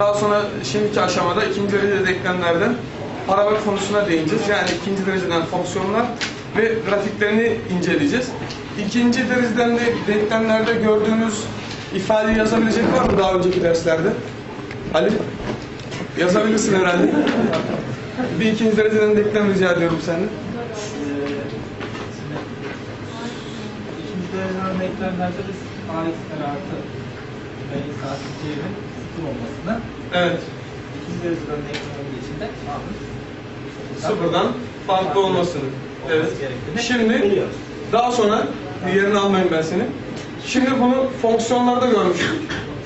Daha sonra şimdiki aşamada ikinci derece denklemlerden parabol konusuna değineceğiz. Yani ikinci dereceden fonksiyonlar ve grafiklerini inceleyeceğiz. İkinci dereceden de denklemlerde gördüğünüz ifadeyi yazabilecek var mı daha önceki derslerde? Ali? Yazabilirsin herhalde. Bir ikinci dereceden denklem rica ediyorum senden. İkinci derece örneklemlerde biz AX'ler artı B saati C'nin sıfır olmasını Evet. ikinci derece örneklemin içinde almış. Sıfırdan farklı olmasını. Evet. Şimdi biliyoruz. daha sonra yerini almayayım ben seni. Şimdi bunu fonksiyonlarda görmüştük.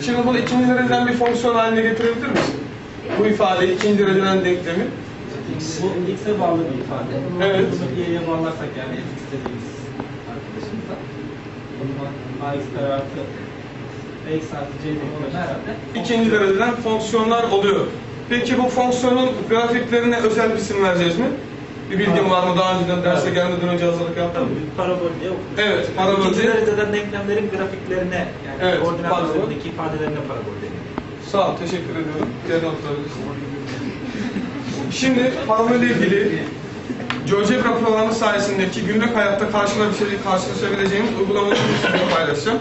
Şimdi bunu ikinci dereceden bir fonksiyon haline getirebilir misin? Bu ifadeyi ikinci dereceden denklemi. Bu x'e bağlı bir ifade. Evet. Bunu y'ye bağlarsak yani fx dediğimiz arkadaşımıza o zaman AX'ler artı B saati C denklemi herhalde İkinci dereceden fonksiyonlar oluyor. Peki bu fonksiyonun grafiklerine özel bir isim vereceğiz mi? Bir bilgin var mı? Daha önceden derse gelmeden önce hazırlık yaptın mı? Tabii bir parabol. Evet, parabol İkinci dereceden denklemlerin grafiklerine yani Evet, koordinat parabol. üzerindeki ifadelerine parabol deniyor. Sağ ol, teşekkür ediyorum. Diğer notlarınız. Şimdi parabolle ilgili GeoGebra programı sayesindeki günlük hayatta karşılaşabileceğimiz, karşılaşabileceğimiz uygulamaları sizinle paylaşacağım.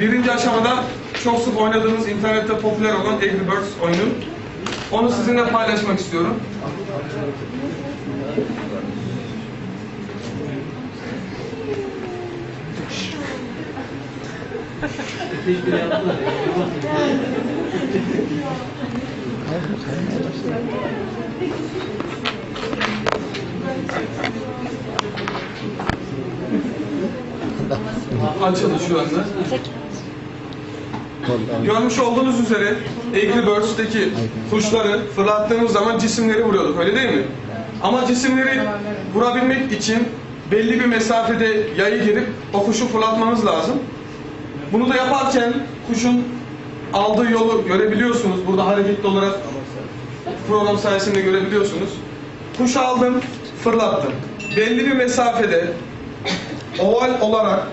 Birinci aşamada sık oynadığınız internette popüler olan Angry Birds oyunu. Onu sizinle paylaşmak istiyorum. Açıldı şu anda. Görmüş olduğunuz üzere Angry Birds'teki kuşları fırlattığımız zaman cisimleri vuruyorduk öyle değil mi? Ama cisimleri vurabilmek için belli bir mesafede yayı girip o kuşu fırlatmamız lazım. Bunu da yaparken kuşun aldığı yolu görebiliyorsunuz. Burada hareketli olarak program sayesinde görebiliyorsunuz. Kuş aldım, fırlattım. Belli bir mesafede oval olarak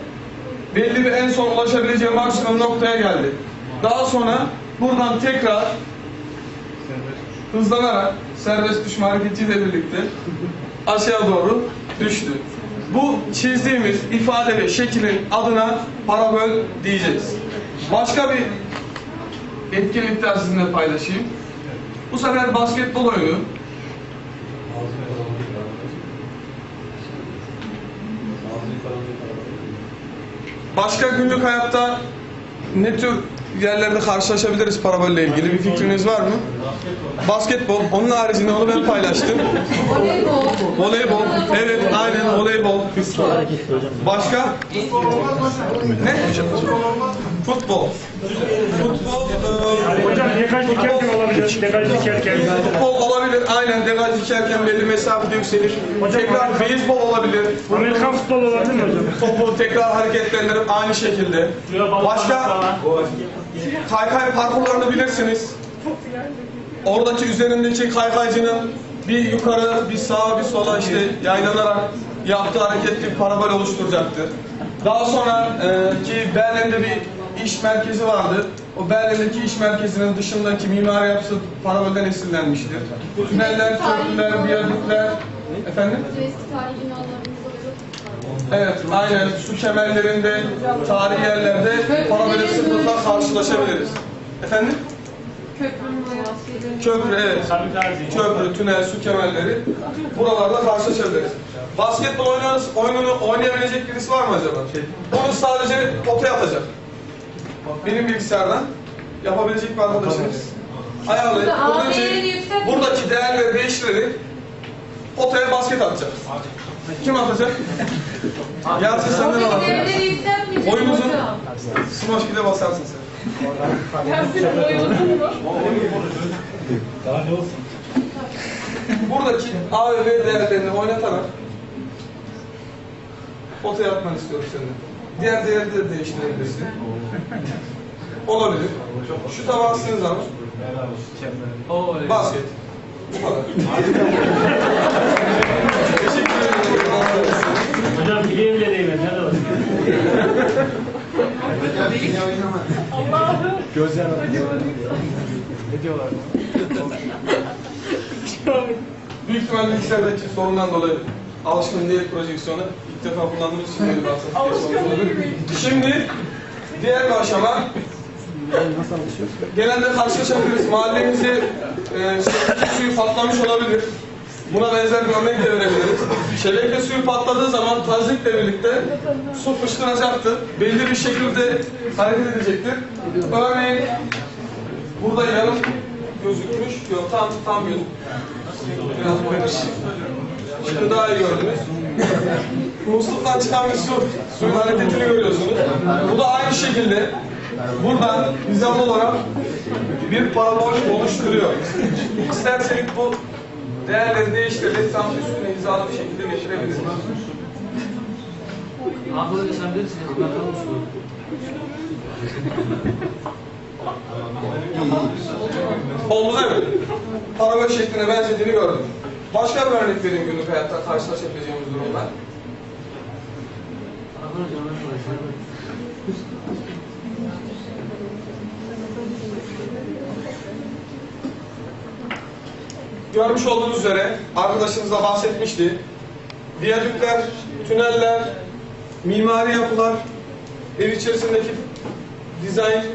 belli bir en son ulaşabileceği maksimum noktaya geldi. Daha sonra buradan tekrar hızlanarak serbest düşme hareketiyle birlikte aşağı doğru düştü. Bu çizdiğimiz ifade ve şeklin adına parabol diyeceğiz. Başka bir etkinlik daha sizinle paylaşayım. Bu sefer basketbol oyunu. Başka günlük hayatta ne tür yerlerde karşılaşabiliriz parabolle ilgili bir fikriniz var mı? Basketbol. Onun haricinde onu ben paylaştım. Voleybol. Voleybol. Evet, aynen voleybol. Başka? Ne? Futbol. Futbol. e, Hocam degaj dikerken olabilir. Degaj dikerken. Futbol olabilir. Aynen degaj dikerken belli mesafede yükselir. Hocam- Tekrar beyzbol olabilir. Amerikan futbolu olabilir mi hocam? Topu tekrar hareketlendirip aynı şekilde. Başka kaykay parkurlarını bilirsiniz. Oradaki üzerindeki kaykaycının bir yukarı, bir sağa, bir sola işte yaylanarak yaptığı hareketli bir parabol oluşturacaktır. Daha sonra e, ki Berlin'de bir iş merkezi vardı. O Berlin'deki iş merkezinin dışındaki mimari yapısı parabolden esinlenmiştir. Tüneller, köprüler, viyadükler, efendim? Eski tarihi binalarımızda Evet, aynen. Su kemerlerinde, tarihi yerlerde parabole sıklıkla karşılaşabiliriz. Efendim? Köprü, evet. Köprü, tünel, su kemerleri. Buralarda karşılaşabiliriz. Basketbol oynarız, oyununu oynayabilecek birisi var mı acaba? Onu sadece potaya atacak. Benim bilgisayardan yapabilecek bir arkadaşımız. Ayarlayıp buradaki, buradaki değerleri değiştirerek potaya basket atacak. Kim atacak? Yasin senden alacak. hocam. smash gide basarsın sen. Gerçekten oyunun mu? Buradaki A ve B değerlerini oynatarak potaya atmanı istiyorum senden. Diğer değerleri de değiştirebilirsin. Olabilir. Şu tabağı sığınız ama. Basket. Bu kadar. Teşekkür ederim. Hocam bileğe bile değmedi. Nerede var? Allah'ım. Ne diyorlar? Büyük ihtimalle bilgisayardaki sorundan dolayı alışkın değil projeksiyonu. İlk defa kullandığımız için böyle oldu. Şimdi diğer bir aşama genelde karşılaşabiliriz. Mahallemizde e, şebeke suyu patlamış olabilir. Buna benzer bir örnek de verebiliriz. Şebeke suyu patladığı zaman tazikle birlikte su fışkıracaktır. Belli bir şekilde hareket edecektir. Örneğin burada yarım gözükmüş. Yok tam tam gözük. Biraz boyamış. Şimdi daha iyi gördünüz. Musluktan çıkan bir su, suyun hareketini görüyorsunuz. Bu da aynı şekilde buradan hizamlı olarak bir parabol oluşturuyor. İsterseniz bu değerleri değiştirerek tam üstüne hizalı bir şekilde getirebiliriz. Abi böyle sen bilirsin. Bakalım şu. Oldu değil mi? Parabol şekline benzediğini gördüm. Başka bir örnek vereyim günlük hayatta karşılaşabileceğimiz durumlar. Görmüş olduğunuz üzere arkadaşınız da bahsetmişti. Viyadükler, tüneller, mimari yapılar, ev içerisindeki dizayn,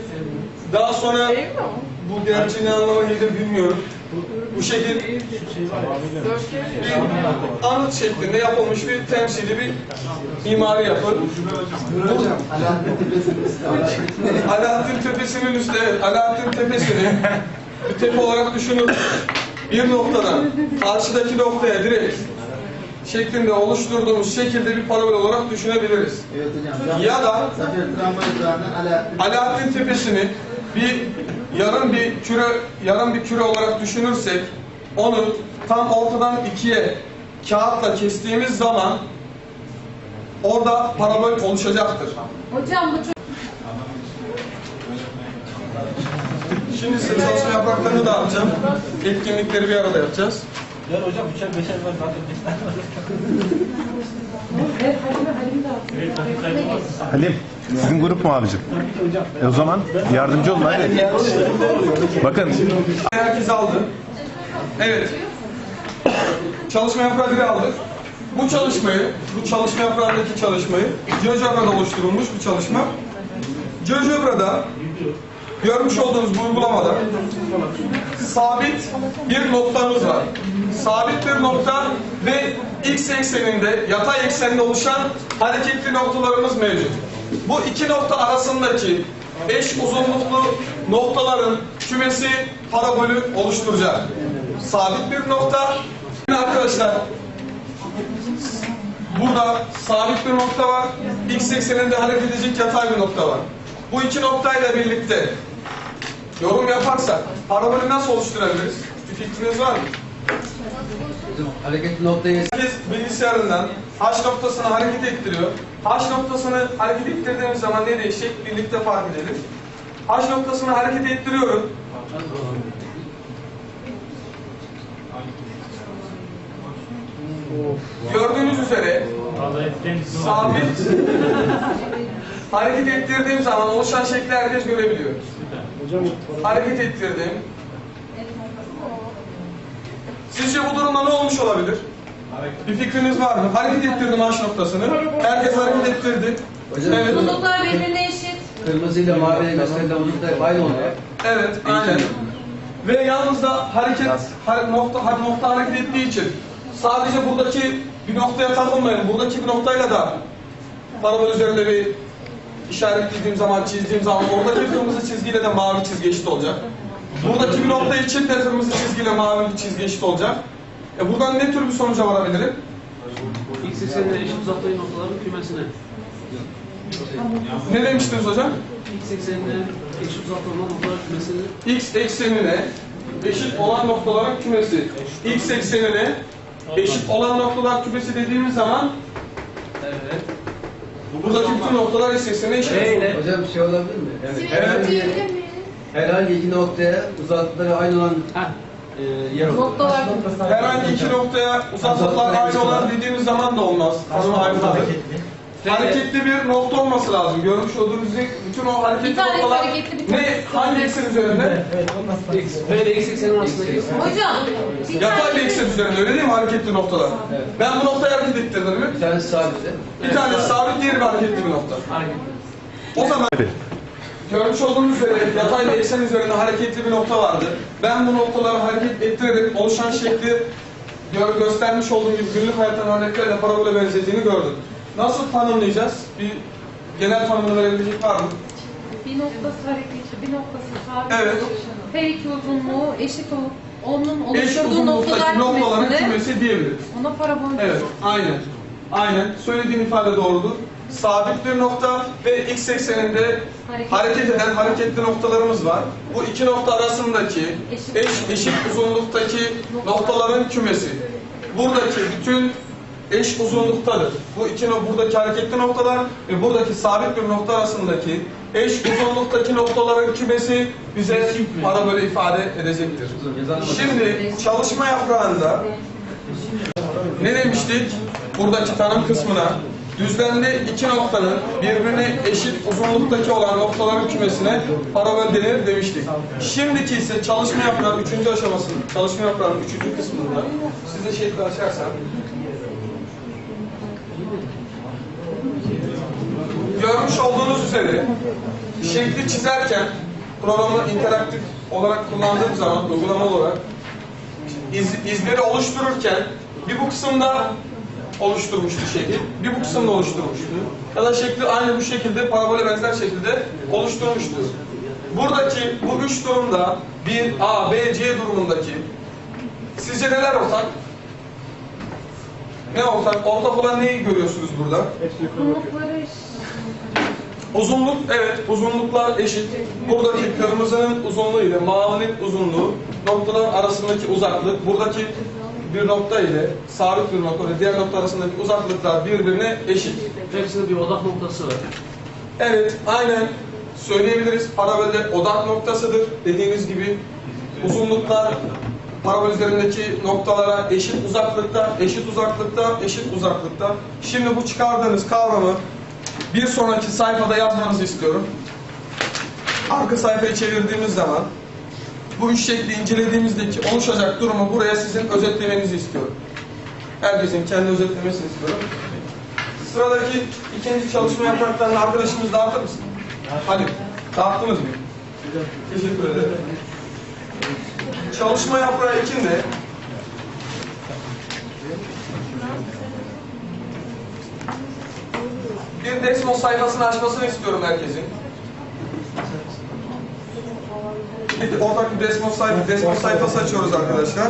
daha sonra bu gerçeği ne anlama gelir bilmiyorum. Bu şekil bir anıt şeklinde yapılmış bir temsili bir mimari yapı. Alaaddin Tepesi'nin üstü, evet, Alaaddin Tepesi'ni bir tepe olarak düşünün. Bir noktadan karşıdaki noktaya direkt şeklinde oluşturduğumuz şekilde bir parabol olarak düşünebiliriz. Evet hocam. Ya da Alaaddin Tepesi'ni bir yarım bir küre yarım bir küre olarak düşünürsek onu tam ortadan ikiye kağıtla kestiğimiz zaman orada parabol oluşacaktır. Hocam bu çok... Şimdi size çalışma yapraklarını dağıtacağım. Etkinlikleri bir arada yapacağız. Ya hocam üçer beşer var zaten beş tane var. Halim, sizin grup mu abicim? E o zaman yardımcı olun hadi. Bakın, Herkes aldı. Evet. Çalışma yaprağı biri aldık. Bu çalışmayı, bu çalışma yaprağındaki çalışmayı GeoGebra'da oluşturulmuş bir çalışma. GeoGebra'da görmüş olduğunuz bu uygulamada sabit bir noktamız var. Sabit bir nokta ve x ekseninde, yatay ekseninde oluşan hareketli noktalarımız mevcut. Bu iki nokta arasındaki eş uzunluklu noktaların kümesi parabolü oluşturacak. Sabit bir nokta. Arkadaşlar Burada sabit bir nokta var. X ekseninde hareket edecek yatay bir nokta var. Bu iki noktayla birlikte yorum yaparsak parabolü nasıl oluşturabiliriz? Bir fikriniz var mı? hocam hareketli noktayı bilgisayarından H noktasını hareket ettiriyor. H noktasını hareket ettirdiğimiz zaman ne değişecek? Birlikte fark edelim. H noktasını hareket ettiriyorum. Gördüğünüz üzere sabit hareket ettirdiğim zaman oluşan şekli herkes görebiliyor. Hareket ettirdim. Sizce bu durumda ne olmuş olabilir? Bir fikriniz var mı? Hareket ettirdim H noktasını. Herkes hareket ettirdi. Hocam, Evet. Uzunluklar birbirine eşit. kırmızıyla maviyle gösterilen uzunlukta aynı oluyor. Evet, aynen. Ve yalnız da hareket, har- nokta, har- nokta hareket ettiği için sadece buradaki bir noktaya takılmayın. Buradaki bir noktayla da parabol üzerinde bir işaretlediğim zaman, çizdiğim zaman oradaki kırmızı çizgiyle de mavi çizgi eşit olacak. Buradaki bir nokta için de kırmızı çizgiyle mavi bir çizgi eşit olacak. E buradan ne tür bir sonuca varabilirim? X eksenine eşit uzaklığı noktaların kümesine. Ne demiştiniz hocam? X eksenine eşit uzaklığı olan noktaların kümesine. X eksenine eşit olan noktaların kümesi. X eksenine eşit olan noktalar kümesi dediğimiz zaman Evet. buradaki bütün noktalar X eksenine eşit. Eyle. Hocam bir şey olabilir mi? Yani herhangi, herhangi iki noktaya uzaklıkları aynı olan Heh. Ee, yer oldu. Noktalar. Herhangi iki noktaya uzaklıklar aynı olan dediğimiz zaman da olmaz. Tanımı hareketli bir nokta olması lazım. Görmüş olduğunuz üzere bütün o hareketli Bir tane noktalar hareketli, bir tane ne hangi eksen üzerinde? Sonra. X, P ile X eksenin arasındaki Hocam. bir Yatay tane- bir eksen üzerinde öyle değil mi hareketli noktalar? Ben bu noktayı hareket ettirdim mi? Bir tanesi sabit. Bir tane sabit diğeri bir hareketli bir nokta. O zaman görmüş olduğunuz üzere yatay eksen üzerinde hareketli bir nokta vardı. Ben bu noktaları hareket ettirerek oluşan şekli gö- göstermiş olduğum gibi günlük hayattan örneklerle parabole benzediğini gördüm. Nasıl tanımlayacağız? Bir genel tanımını verebilecek var mı? Bir noktası hareketli, bir noktası sabit. Evet. Her iki uzunluğu eşit olup onun oluşturduğu noktalar uzunluktaki noktaların kümesine kümesi diyebiliriz. ona parabol Evet, aynen. Aynen. Söylediğin ifade doğrudur. Sabit bir nokta ve x ekseninde Hareket. hareket eden hareketli noktalarımız var. Bu iki nokta arasındaki Eşit. eş eşit uzunluktaki noktaların kümesi. Buradaki bütün eş uzunluktadır. Bu iki buradaki hareketli noktalar ve buradaki sabit bir nokta arasındaki eş uzunluktaki noktaların kümesi bize parabole ifade edecektir. Şimdi çalışma yaprağında ne demiştik? Buradaki tanım kısmına düzlemde iki noktanın birbirine eşit uzunluktaki olan noktaların kümesine parabol denir demiştik. Şimdiki ise çalışma yaprağının üçüncü aşaması, çalışma yaprağının üçüncü kısmında. Size şekli açarsam görmüş olduğunuz üzere şekli çizerken programı interaktif olarak kullandığım zaman uygulama olarak iz, izleri oluştururken bir bu kısımda oluşturmuştu şekil, bir bu kısımda oluşturmuştu. Ya da şekli aynı bu şekilde parabole benzer şekilde oluşturmuştu. Buradaki bu üç durumda bir A, B, C durumundaki sizce neler ortak? Ne ortak? Ortak olan neyi görüyorsunuz burada? Uzunluk, evet uzunluklar eşit. Buradaki kırmızının uzunluğu ile mavinin uzunluğu, noktalar arasındaki uzaklık, buradaki bir nokta ile sabit bir nokta ile diğer nokta arasındaki uzaklıklar birbirine eşit. hepsinin bir odak noktası var. Evet, aynen söyleyebiliriz. Parabolde odak noktasıdır. Dediğiniz gibi uzunluklar parabol üzerindeki noktalara eşit uzaklıkta, eşit uzaklıkta, eşit uzaklıkta. Şimdi bu çıkardığınız kavramı bir sonraki sayfada yazmanızı istiyorum. Arka sayfayı çevirdiğimiz zaman bu üç şekli incelediğimizdeki oluşacak durumu buraya sizin özetlemenizi istiyorum. Herkesin kendi özetlemesini istiyorum. Sıradaki ikinci çalışma yapraklarını arkadaşımız dağıtır mısın? Hadi. Dağıttınız mı? Teşekkür ederim. Çalışma yaprağı ikinde bir Desmos sayfasını açmasını istiyorum herkesin. Bir ortak bir Desmos sayfası, Desmos sayfası açıyoruz arkadaşlar.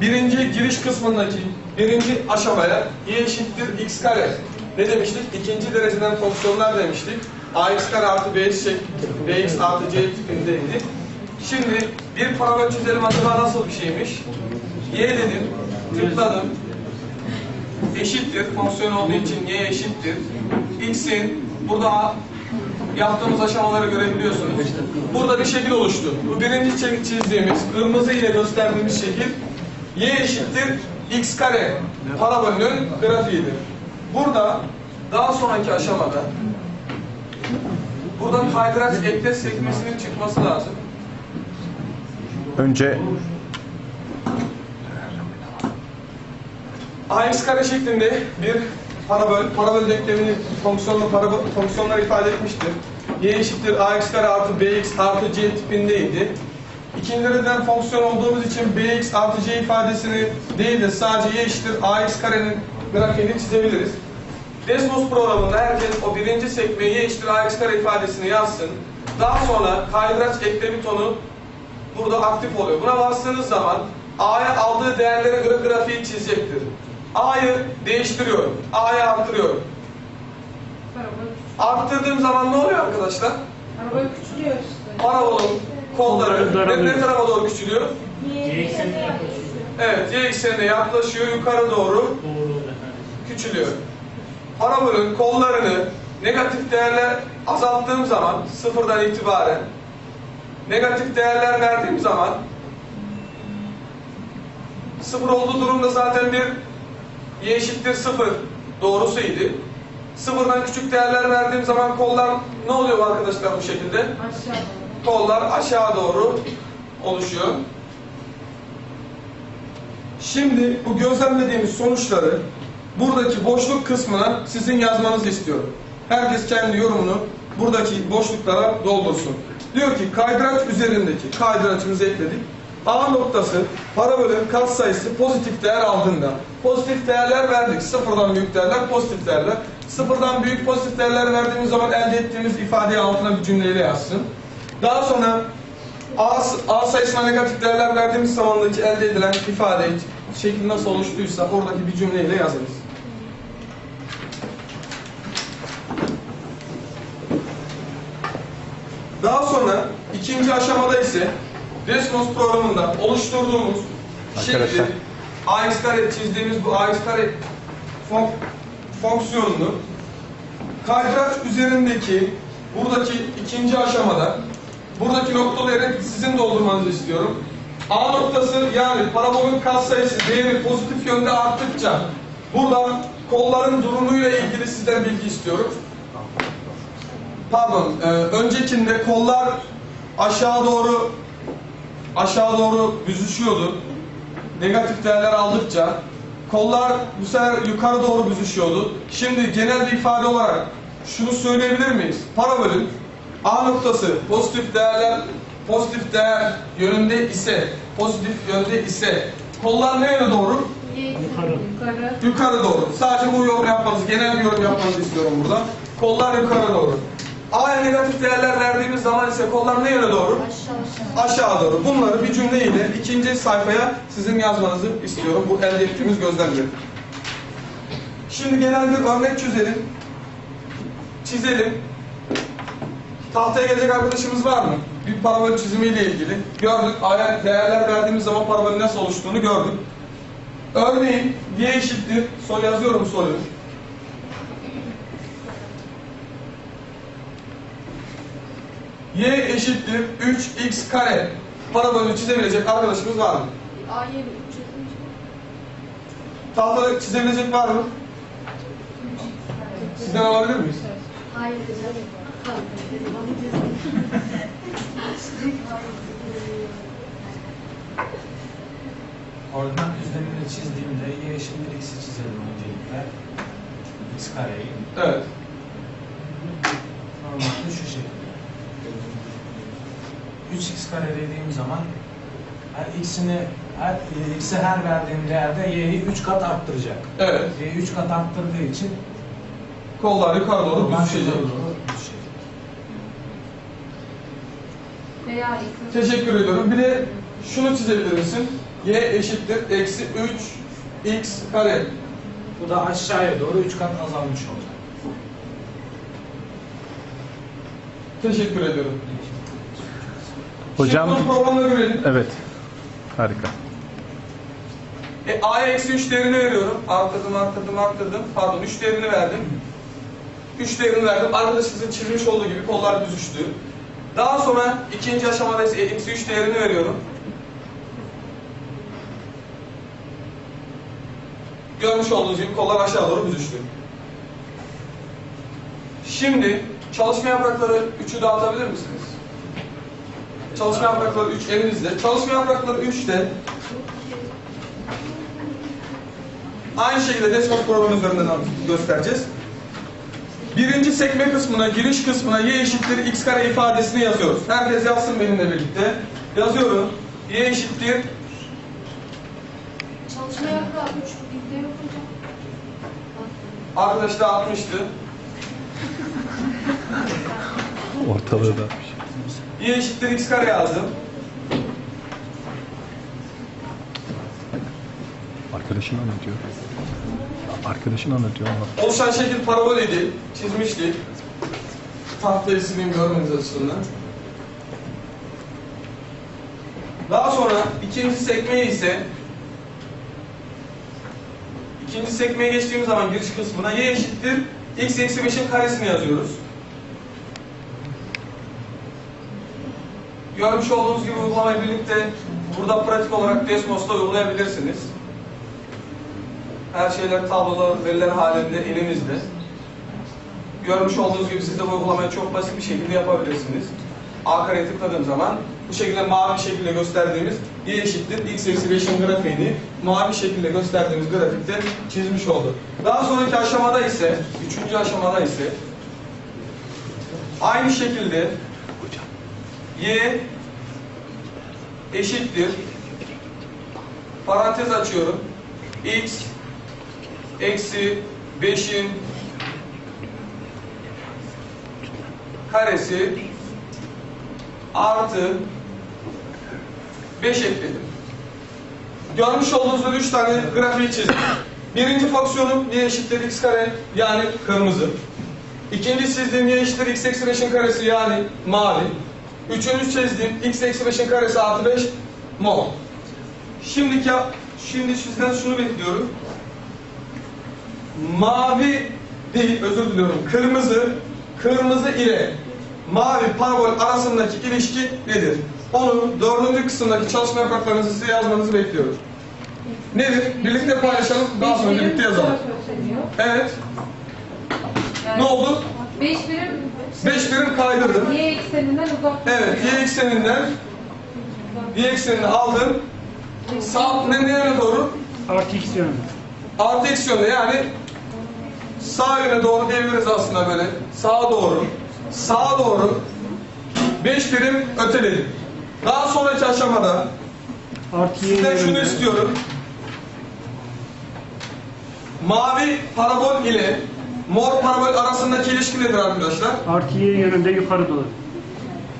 Birinci giriş kısmındaki birinci aşamaya y eşittir x kare. Ne demiştik? İkinci dereceden fonksiyonlar demiştik. ax kare artı bx, şek- bx artı c tipindeydi. Şimdi bir parabol çizelim acaba nasıl bir şeymiş? y dedim, tıkladım. Eşittir, fonksiyon olduğu için y eşittir. x'in burada yaptığımız aşamaları görebiliyorsunuz. Burada bir şekil oluştu. Bu birinci çi- çizdiğimiz, kırmızı ile gösterdiğimiz şekil y eşittir x kare parabolünün grafiğidir. Burada daha sonraki aşamada buradan kaydıraç ekle sekmesinin çıkması lazım. Önce ax kare şeklinde bir parabol, parabol denklemini fonksiyonlu parabol, fonksiyonlar ifade etmiştir. y eşittir ax kare artı bx artı c tipindeydi. İkinci dereceden fonksiyon olduğumuz için bx artı c ifadesini değil de sadece y eşittir ax karenin grafiğini çizebiliriz. Desmos programında herkes o birinci sekmeye y eşittir ax kare ifadesini yazsın. Daha sonra kaydıraç ekle butonu burada aktif oluyor. Buna bastığınız zaman A'ya aldığı değerlere göre grafiği çizecektir. A'yı değiştiriyorum. A'ya arttırıyorum. Arttırdığım zaman ne oluyor arkadaşlar? parabol küçülüyor işte. Parabolun kolları ne, ne tarafa doğru küçülüyor? Y eksenine yaklaşıyor. Evet, y eksenine yaklaşıyor, yukarı doğru küçülüyor. Parabolün kollarını negatif değerler azalttığım zaman sıfırdan itibaren negatif değerler verdiğim zaman sıfır olduğu durumda zaten bir y eşittir sıfır doğrusuydu. Sıfırdan küçük değerler verdiğim zaman kollar ne oluyor arkadaşlar bu şekilde? Aşağı doğru. Kollar aşağı doğru oluşuyor. Şimdi bu gözlemlediğimiz sonuçları buradaki boşluk kısmına sizin yazmanızı istiyorum. Herkes kendi yorumunu buradaki boşluklara doldursun. Diyor ki kaydıraç üzerindeki kaydıraçımızı ekledik. A noktası para bölüm kat sayısı pozitif değer aldığında pozitif değerler verdik. Sıfırdan büyük değerler pozitif değerler. Sıfırdan büyük pozitif değerler verdiğimiz zaman elde ettiğimiz ifadeyi altına bir cümleyle yazsın. Daha sonra A, A sayısına negatif değerler verdiğimiz zamandaki elde edilen ifade şekli nasıl oluştuysa oradaki bir cümleyle yazınız. Daha sonra ikinci aşamada ise Desmos programında oluşturduğumuz şekli AX kare çizdiğimiz bu AX kare fon- fonksiyonunu kaydıraç üzerindeki buradaki ikinci aşamada buradaki noktaları sizin doldurmanızı istiyorum. A noktası yani parabolün katsayısı değeri pozitif yönde arttıkça burada kolların durumuyla ilgili sizden bilgi istiyorum. Pardon, e, öncekinde kollar aşağı doğru aşağı doğru büzüşüyordu. Negatif değerler aldıkça kollar bu sefer yukarı doğru büzüşüyordu. Şimdi genel bir ifade olarak şunu söyleyebilir miyiz? Para bölüm A noktası pozitif değerler pozitif değer yönünde ise pozitif yönde ise kollar ne yöne doğru? Yukarı. Yukarı. Yukarı doğru. Sadece bu yorum yapmanızı, genel bir yorum yapmanızı istiyorum burada. Kollar yukarı doğru. A'ya negatif değerler verdiğimiz zaman ise kollar ne yöne doğru? Aşağı doğru. Bunları bir cümleyle ikinci sayfaya sizin yazmanızı istiyorum. Bu elde ettiğimiz gözlemleri. Şimdi genel bir örnek çözelim. Çizelim. Tahtaya gelecek arkadaşımız var mı? Bir parabol çizimiyle ilgili. Gördük. A'ya değerler verdiğimiz zaman parabolün nasıl oluştuğunu gördük. Örneğin y eşittir. Sol yazıyorum soruyu. Y eşittir 3x kare parabolünü çizebilecek arkadaşımız var mı? A'yı. Tahtada çizebilecek var mı? Sizden alabilir miyiz? Hayır. Oradan düzlemini çizdiğimde y eşittir x'i çizelim öncelikle. x kareyi. Evet. Normalde şu şekilde. 3x kare dediğim zaman her x'ini her x'e her verdiğim değerde y'yi 3 kat arttıracak. Evet. y'yi 3 kat arttırdığı için Kollar yukarı doğru iki. Teşekkür ediyorum. Bir de şunu çizebilir misin? y eşittir eksi 3 x kare. Bu da aşağıya doğru 3 kat azalmış olacak. Teşekkür ediyorum. Hocam evet. Harika. E, A'ya eksi 3 değerini veriyorum. Arttırdım, arttırdım, arttırdım. Pardon 3 değerini verdim. 3 değerini verdim. Arkadaşımızın çizmiş olduğu gibi kollar büzüştü. Daha sonra ikinci aşamada ise eksi 3 değerini veriyorum. Görmüş olduğunuz gibi kollar aşağı doğru büzüştü. Şimdi çalışma yaprakları 3'ü dağıtabilir misiniz? Çalışma yaprakları 3 elinizde. Çalışma yaprakları 3'te Aynı şekilde Desmos programı üzerinden göstereceğiz. Birinci sekme kısmına, giriş kısmına y eşittir x kare ifadesini yazıyoruz. Herkes yazsın benimle birlikte. Yazıyorum. y eşittir Çalışma yaprağı üç bilde yok hocam. arkadaş da atmıştı. Ortalığı da. Y eşittir x kare yazdım. Arkadaşın anlatıyor. Arkadaşın anlatıyor ama. Oluşan şekil parabol idi. Çizmiştik. Tahtayı sileyim görmeniz açısından. Daha sonra ikinci sekmeye ise ikinci sekmeye geçtiğimiz zaman giriş kısmına y eşittir x eksi 5'in karesini yazıyoruz. Görmüş olduğunuz gibi uygulamayı birlikte burada pratik olarak Desmos'ta uygulayabilirsiniz. Her şeyler tabloda veriler halinde elimizde. görmüş olduğunuz gibi siz de uygulamayı çok basit bir şekilde yapabilirsiniz. A kareye tıkladığım zaman bu şekilde mavi şekilde gösterdiğimiz y eşittir x eksi 5'in grafiğini mavi şekilde gösterdiğimiz grafikte çizmiş oldu. Daha sonraki aşamada ise, üçüncü aşamada ise aynı şekilde y eşittir parantez açıyorum x eksi 5'in karesi artı 5 ekledim. Görmüş olduğunuz 3 tane grafiği çizdim. Birinci fonksiyonum y eşittir x kare yani kırmızı. İkinci çizdiğim y eşittir x eksi 5'in karesi yani mavi. Üçüncü çizdiğim x eksi 5'in karesi artı 5 mor. Şimdiki yap- şimdi sizden şunu bekliyorum. Mavi değil özür diliyorum. Kırmızı kırmızı ile mavi parabol arasındaki ilişki nedir? Onu dördüncü kısımdaki çalışma yapraklarınızı size yazmanızı bekliyorum. Nedir? Birlikte paylaşalım. Daha sonra birlikte yazalım. Evet. Ne oldu? 5 birim 5 birim kaydırdım. y ekseninden uzak. Evet, y ekseninden y eksenini aldım. Sağ ne nereye doğru? Artı x yönünde. Artı eksi yönde yani sağ yöne doğru diyebiliriz aslında böyle. Sağa doğru. Sağa doğru 5 birim öteledim. Daha sonraki aşamada Artı y sizden şunu istiyorum. Mavi parabol ile mor parabol arasındaki ilişki nedir arkadaşlar? Artı y yönünde yukarı doğru.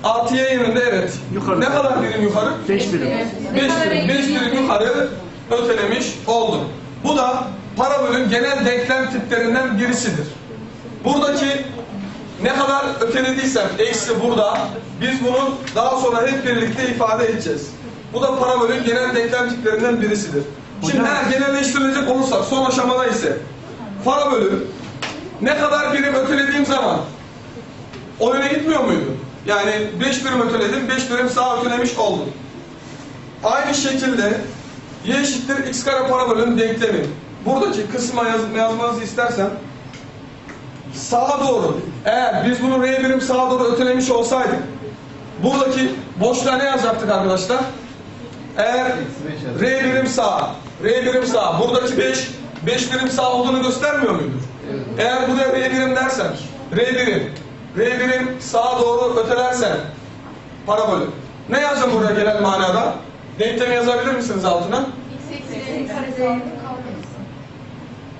Artı y yönünde evet. Yukarı. Ne kadar birim yukarı? 5 birim. 5 birim, 5 birim yukarı ötelemiş oldum. Bu da parabolün genel denklem tiplerinden birisidir. Buradaki ne kadar ötelediysem eksi burada biz bunu daha sonra hep birlikte ifade edeceğiz. Bu da parabolün genel denklem tiplerinden birisidir. Şimdi eğer genelleştirilecek olursak son aşamada ise parabolü ne kadar birim ötelediğim zaman o yöne gitmiyor muydu? Yani 5 birim öteledim, 5 birim sağa ötelemiş oldum. Aynı şekilde y eşittir x kare parabolün denklemi. Buradaki kısma yaz, yazmanızı istersem sağa doğru eğer biz bunu r birim sağa doğru ötelemiş olsaydık buradaki boşluğa ne yazacaktık arkadaşlar? Eğer r birim sağ, r birim sağ buradaki 5 5 birim sağ olduğunu göstermiyor muydu? Eğer buraya r birim dersen r birim r birim sağa doğru ötelersen parabolü ne yazacağım buraya genel manada? Denklemi yazabilir misiniz altına? x eksi 5'in karesi kalmasın.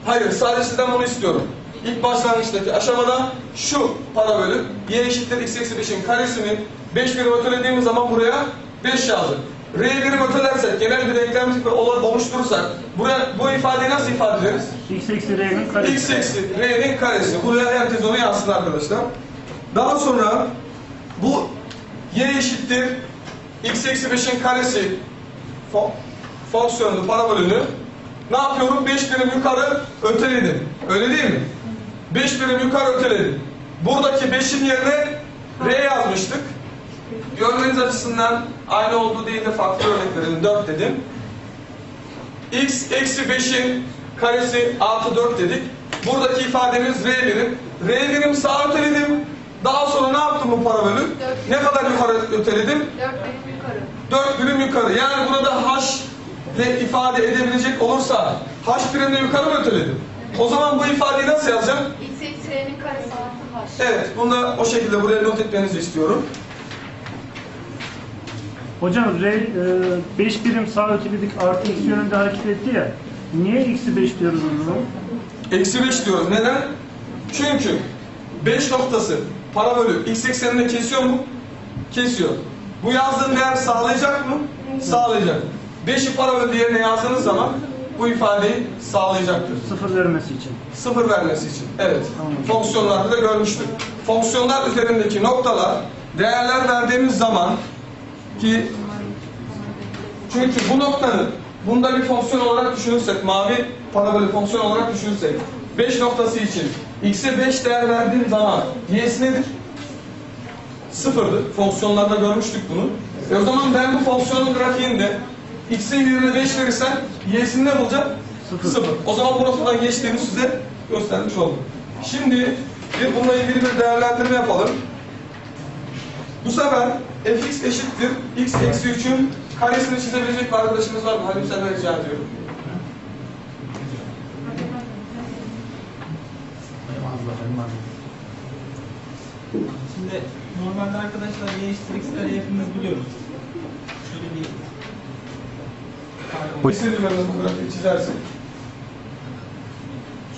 Hayır, sadece sizden bunu istiyorum. İlk başlangıçtaki aşamada şu parabolü y eşittir x eksi 5'in karesini 5 birim ötelediğimiz zaman buraya 5 yazdık. R birim ötelersek, genel bir denklem oluşturursak buraya bu ifadeyi nasıl ifade ederiz? x eksi r'nin karesi. x eksi r'nin karesi. Buraya herkes onu yazsın arkadaşlar. Daha sonra bu y eşittir x eksi 5'in karesi fo- fonksiyonunu, parabolünü ne yapıyorum? 5 birim yukarı öteledim. Öyle değil mi? 5 birim yukarı öteledim. Buradaki 5'in yerine r yazmıştık. Görmeniz açısından aynı olduğu değil de farklı örnek verelim. 4 dedim x eksi 5'in karesi artı 4 dedik. Buradaki ifademiz r birim. R birim sağa öteledim. Daha sonra ne yaptım bu parabolü? Ne kadar yukarı öteledim? 4 birim yukarı. 4 birim yukarı. Yani burada h ile ifade edebilecek olursa h birimle yukarı mı öteledim? O zaman bu ifadeyi nasıl yazacağım? x eksi r'nin karesi artı h. Evet, bunu da o şekilde buraya not etmenizi istiyorum. Hocam r 5 birim sağ öteledik artı x yönünde hareket etti ya. Niye x'i 5 diyoruz o zaman? Eksi 5 diyoruz. Neden? Çünkü 5 noktası parabolü x ekseninde kesiyor mu? Kesiyor. Bu yazdığın değer sağlayacak mı? Sağlayacak. 5'i parabol diğerine yazdığınız zaman bu ifadeyi sağlayacaktır. Sıfır vermesi için. Sıfır vermesi için. Evet. Tamam. Fonksiyonlarda da görmüştük. Fonksiyonlar üzerindeki noktalar değerler verdiğimiz zaman ki çünkü bu noktanın bunda bir fonksiyon olarak düşünürsek, mavi parabolü fonksiyon olarak düşünürsek 5 noktası için x'e 5 değer verdiğim zaman y'si nedir? Sıfırdır. Fonksiyonlarda görmüştük bunu. E o zaman ben bu fonksiyonun grafiğinde x'in yerine 5 verirsem y'sini ne bulacağım? Sıfır. Sıfır. O zaman bu noktadan geçtiğini size göstermiş oldum. Şimdi Bir bununla ilgili bir değerlendirme yapalım. Bu sefer fx eşittir x eksi 3'ün karesini çizebilecek bir arkadaşımız var mı? Halim senden rica ediyorum. Şimdi normalde arkadaşlar y eşittir x kare hepimiz biliyoruz. Şöyle bir Bu- İstediğim ben bu grafiği çizersin.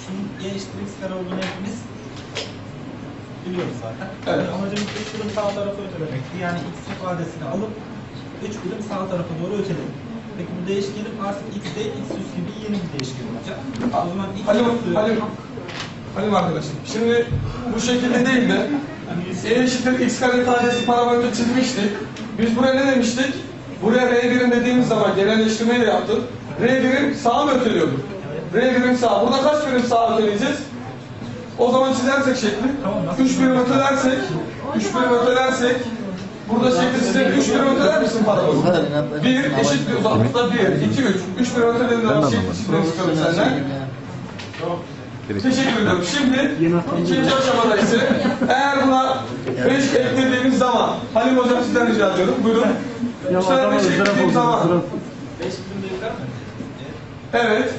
Şunun y eşittir x kare olduğunu hepimiz biliyoruz zaten. Evet. Amacımız 3 birim sağ tarafa ötelemekti. Yani x ifadesini alıp 3 birim sağ tarafa doğru öteledik. Peki bu değişkenim artık x değil, x üst gibi yeni bir değişken olacak. O zaman x Halim, üstü- Halim, Halim arkadaşım. Şimdi bu şekilde değil de e eşittir x kare ifadesi parametre çizmiştik. Biz buraya ne demiştik? Buraya R1'in dediğimiz zaman genelleştirmeyi de yaptık. R1'in sağa mı öteliyorduk? R1'in sağa. Burada kaç birim sağa öteleyeceğiz? O zaman çizersek şekli. 3 birim ötelersek, 3 birim ötelersek Burada şekli çizelim. 3 birim öteler misin paramızı? 1 eşittir uzaklıkta 1, 2, 3. 3 birim ötelediğinde zaman şekli çizmeni istiyorum senden. Teşekkür ediyorum. Şimdi ikinci aşamada ise eğer buna 5 eklediğimiz zaman Halim Hocam sizden rica ediyorum. Buyurun. Ya Bu sefer adama 5 ızdırap eklediğim oldu. zaman ızdırap. 5 birim evet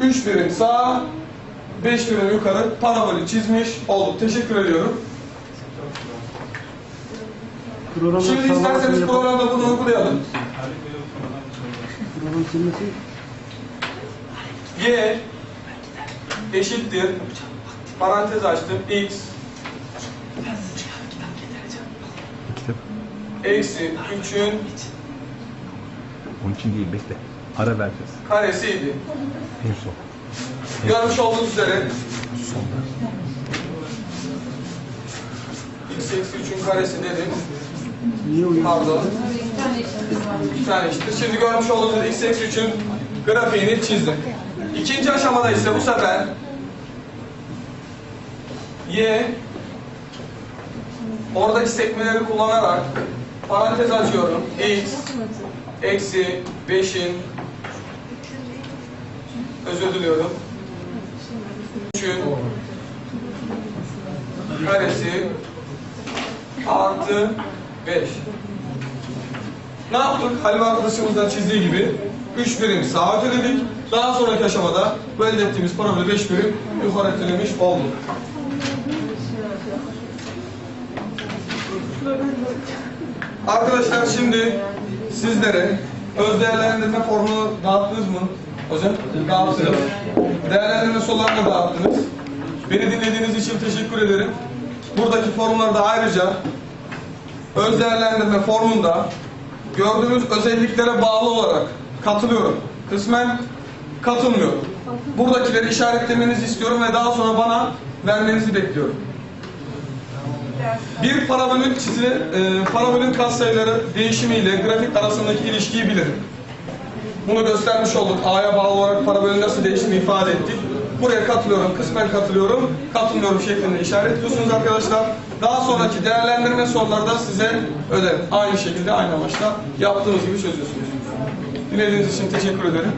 3 birim sağ 5 birim yukarı parabolü çizmiş olduk. Teşekkür ediyorum. Programda Şimdi isterseniz programda bunu uygulayalım. Y eşittir parantez açtım x eksi 3'ün Onun için değil bekle. Ara vereceğiz. karesiydi. En son. Görmüş olduğunuz üzere x eksi 3'ün karesi dedim. Pardon. Bir tane eşittir. Şimdi görmüş olduğunuz x eksi 3'ün grafiğini çizdim. İkinci aşamada ise bu sefer y oradaki sekmeleri kullanarak parantez açıyorum. x eksi 5'in özür diliyorum. 3'ün karesi artı 5. Ne yaptık? Halim arkadaşımızdan çizdiği gibi 3 birim sağa öteledik. Daha sonraki aşamada bu elde ettiğimiz parabolü 5 birim yukarı ötelemiş olduk. Arkadaşlar şimdi sizlere öz değerlendirme formunu dağıttınız mı? Hocam dağıttınız. Değerlendirme sorularını da dağıttınız. Beni dinlediğiniz için teşekkür ederim. Buradaki formlarda ayrıca öz değerlendirme formunda gördüğünüz özelliklere bağlı olarak katılıyorum. Kısmen katılmıyorum. Buradakileri işaretlemenizi istiyorum ve daha sonra bana vermenizi bekliyorum. Bir parabolün çizili, e, parabolün katsayıları değişimiyle grafik arasındaki ilişkiyi bilirim. Bunu göstermiş olduk. A'ya bağlı olarak parabolün nasıl değiştiğini ifade ettik. Buraya katılıyorum, kısmen katılıyorum, katılmıyorum şeklinde işaretliyorsunuz arkadaşlar. Daha sonraki değerlendirme sorularda size ödev. Aynı şekilde, aynı amaçla yaptığımız gibi çözüyorsunuz. Dinlediğiniz için teşekkür ederim.